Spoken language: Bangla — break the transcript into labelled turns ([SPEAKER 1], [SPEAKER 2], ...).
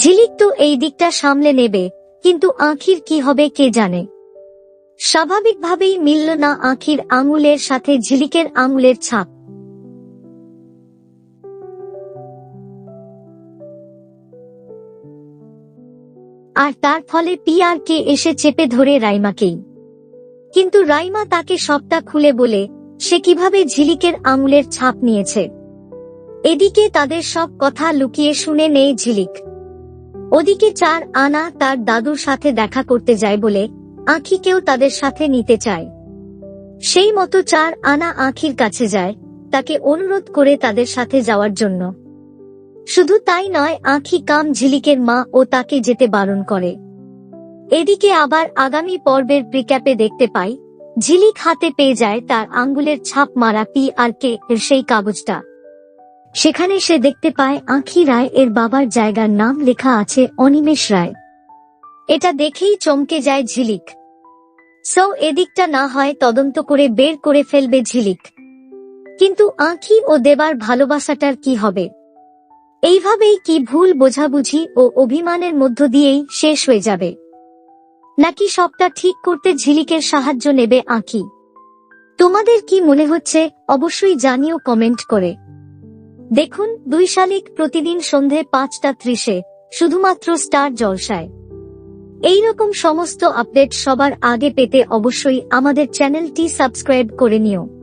[SPEAKER 1] ঝিলিক তো এই দিকটা সামলে নেবে, কিন্তু আঁখির কি হবে কে জানে? স্বাভাবিকভাবেই মিলল না আঁখির আঙুলের সাথে ঝিলিকের আঙুলের ছাপ। আর তার ফলে পিয়ারকে এসে চেপে ধরে রাইমাকেই। কিন্তু রাইমা তাকে সবটা খুলে বলে, সে কীভাবে ঝিলিকের আঙুলের ছাপ নিয়েছে? এদিকে তাদের সব কথা লুকিয়ে শুনে নেই ঝিলিক। ওদিকে চার আনা তার দাদুর সাথে দেখা করতে যায় বলে আঁখিকেও তাদের সাথে নিতে চায়। সেই মতো চার আনা আঁখির কাছে যায়, তাকে অনুরোধ করে তাদের সাথে যাওয়ার জন্য। শুধু তাই নয়, আঁখি কাম ঝিলিকের মা ও তাকে যেতে বারণ করে। এদিকে আবার আগামী পর্বের প্রিক্যাপে দেখতে পাই, ঝিলিক হাতে পেয়ে যায় তার আঙ্গুলের ছাপ মারা পি আর কে সেই কাগজটা। সেখানে সে দেখতে পায় আঁখি রায় এর বাবার জায়গার নাম লেখা আছে অনিমেষ রায়। এটা দেখেই চমকে যায় ঝিলিক। সো এদিকটা না হয় তদন্ত করে বের করে ফেলবে ঝিলিক। কিন্তু আঁখি ও দেবার ভালোবাসাটার কি হবে? এইভাবেই কি ভুল বোঝাবুঝি ও অভিমানের মধ্য দিয়েই শেষ হয়ে যাবে? নাকি সবটা ঠিক করতে ঝিলিকের সাহায্য নেবে আঁকি তোমাদের কি মনে হচ্ছে? অবশ্যই জানিও কমেন্ট করে। দেখুন, দুই শালিক প্রতিদিন সন্ধে পাঁচটা ত্রিশে, শুধুমাত্র স্টার জলসায়। এই রকম সমস্ত আপডেট সবার আগে পেতে অবশ্যই আমাদের চ্যানেলটি সাবস্ক্রাইব করে নিও।